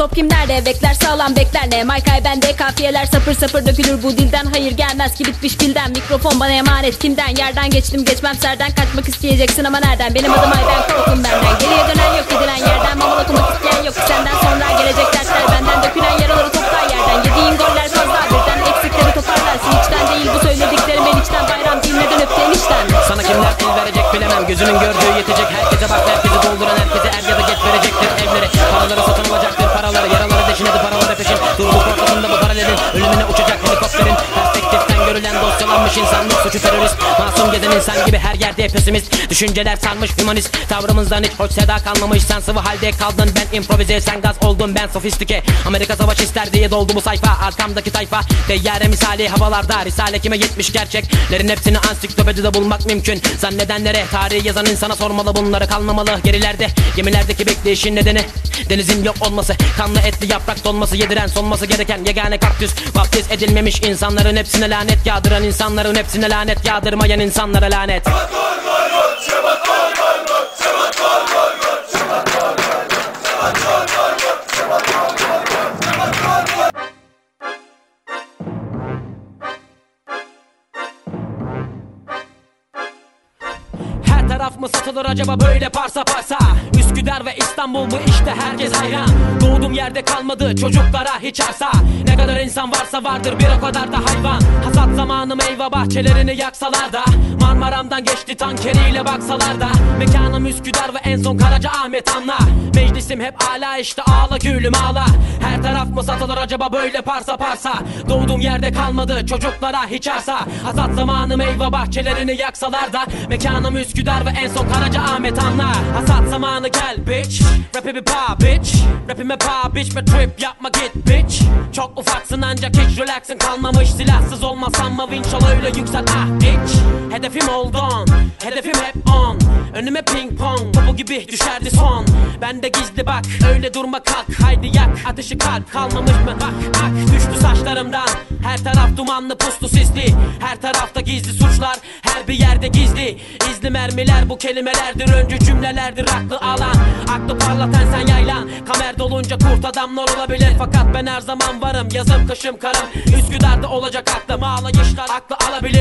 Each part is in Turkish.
top kimlerde? Bekler sağlam bekler ne? Maykay bende kafiyeler sapır sapır dökülür. Bu dilden Hayır gelmez ki bitmiş bilden Mikrofon bana emanet. Kimden? Yerden geçtim geçmem. Serden Kaçmak isteyeceksin ama nereden? Benim adım Ayben korkun benden. Geriye dönen yok gidilen yerden. Mamal okumak isteyen yok. Senden sonra gelecek dersler benden. Dökülen yaraları toplar yerden. Yediğin goller fazla. Birden Eksikleri toparlarsın. İçten değil bu söylediklerim. Ben içten bayram değil neden öpten içten Sana kimler el verecek bilemem. Gözünün gördüğü dosyalanmış insanlık suçu terörist. Masum gezen insan gibi her yerde pesimist. Düşünceler sarmış humanist. Tavrımızdan hiç hoş seda kalmamış. Sen sıvı halde kaldın ben improvize. Sen gaz oldun ben sofistike. Amerika savaş ister diye doldu bu sayfa. Arkamdaki tayfa Teyyare misali. Havalarda Risale kime yetmiş gerçeklerin hepsini ansiklopedide bulmak mümkün. Zannedenlere tarihi yazan insana sormalı. Bunları Kalmamalı. Gerilerde gemilerdeki bekleyişin nedeni. Denizin yok olması Kanlı etli yaprak donması Yediren sonması gereken yegane kaktüs. Baptiz edilmemiş insanların hepsine lanet yağdıran insanların hepsine lanet yağdırmayan insanlara lanet Her taraf mı satılır acaba böyle parsa parsa? Üsküdar ve İstanbul mu işte herkes hayran. Doğduğum yerde kalmadı çocuklara hiç arsa. Ne kadar insan varsa vardır bir o kadar da hayvan. Hasat zamanı meyve bahçelerini yaksalar da. Marmaram'dan geçti tankeriyle baksalar da. Mekanım Üsküdar ve en son Karaca Ahmet anla Meclisim hep ala işte ağla gülüm ağla. Her taraf mı satılır acaba böyle parsa parsa? Doğduğum yerde kalmadı çocuklara hiç arsa. Hasat zamanı meyve bahçelerini yaksalar da. Mekanım Üsküdar ve en son Karaca Ahmet anla Hasat zamanı gel bitch. Rap'i pa bitch. Rap'ime pa bitch. Ve trip yapma git bitch. Çok ufaksın ancak hiç relaxın kalmamış. Silahsız olmasam mı vinçal öyle yüksel. Ah bitch. Hedefim oldun Hedefim hep on. Önüme ping pong gibi düşerdi son. Ben de gizli bak Öyle durma kalk. Haydi yak Ateşi kalp kalmamış mı? Bak ak Düştü saçlarımdan. Her taraf dumanlı puslu sisli. Her tarafta gizli suçlar Her bir yerde gizli. İzli mermiler bu kelimelerdir. Öncü cümlelerdir aklı alan. Aklı parlatan sen yaylan. Kamer dolunca kurt adamlar olabilir. Fakat ben her zaman varım. Yazım kışım karım. Üsküdar'da olacak aklım. Ağlayışlar Aklı alabilirse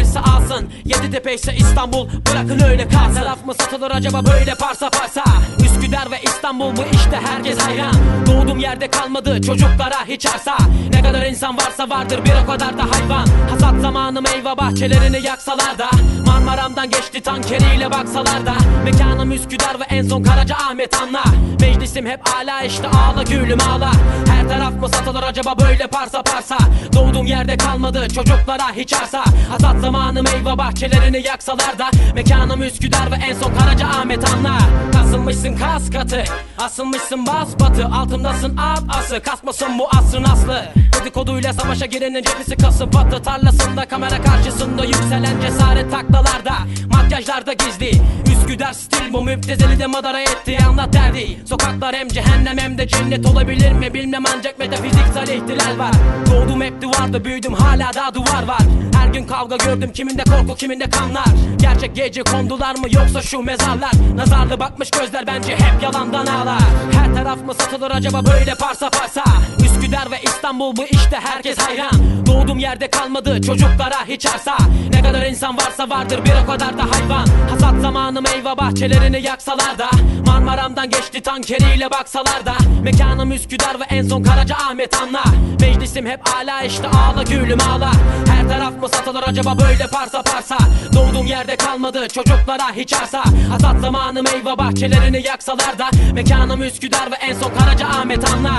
Yeditepe ise İstanbul Bırakın öyle kalsın. Taraf mı satılır acaba böyle parsa parsa? Üsküdar ve İstanbul bu işte herkes hayran. Doğduğum yerde kalmadı çocuklara hiç arsa. Ne kadar insan varsa vardır bir o kadar da hayvan. Hasat zamanı meyve bahçelerini yaksalar da. Marmaram'dan geçti tankeriyle baksalar da. Mekanım Üsküdar ve en son Karaca Ahmet anla Meclisim hep ala işte ağla gülüm ağla. Her taraf mı satılır acaba böyle parsa parsa? Doğduğum yerde kalmadı çocuklara hiç arsa. Hasat zamanı meyve bahçelerini yaksalar da Mekanım Üsküdar ve en son Karaca Ahmet anla. Kasılmışsın kas katı Asılmışsın bas batı. Altımdasın at ası Kasmasın bu asrın aslı. Dedikoduyla savaşa girenin cephesi kasıp batı. Tarlasında kamera karşısında yükselen cesaret taklalarda Makyajlarda gizli. Üsküdar stil bu müptezeli de madara etti Anlat derdi. Sokaklar hem cehennem hem de cennet olabilir mi? Bilmem ancak metafiziksel ihtilal var. Doğdum hep duvarda büyüdüm hala daha duvar var. Her gün kavga gördüm kiminde korku kiminde kanlar. Gerçek gece kondular mı yoksa şu mezarlar? Nazarlı bakmış gözler bence hep yalandan ağlar. Her taraf mı satılır acaba böyle parsa parsa? Üsküdar ve İstanbul bu işte herkes hayran. Doğduğum yerde kalmadı çocuklara hiç arsa. Ne kadar insan varsa vardır bir o kadar da hayvan. Hasat zamanı meyve bahçelerini yaksalar da. Marmaram'dan geçti tankeriyle baksalar da. Mekanım Üsküdar ve en son Karaca Ahmet anla. Meclisim hep ala işte ağla gülüm ağla. Her taraf mı satılır acaba böyle parsa parsa? Doğduğum yerde kalmadı çocuklara hiç arsa. Hasat zamanı meyve bahçelerini yaksalar da. Mekanım Üsküdar ve en son Karaca Ahmet anla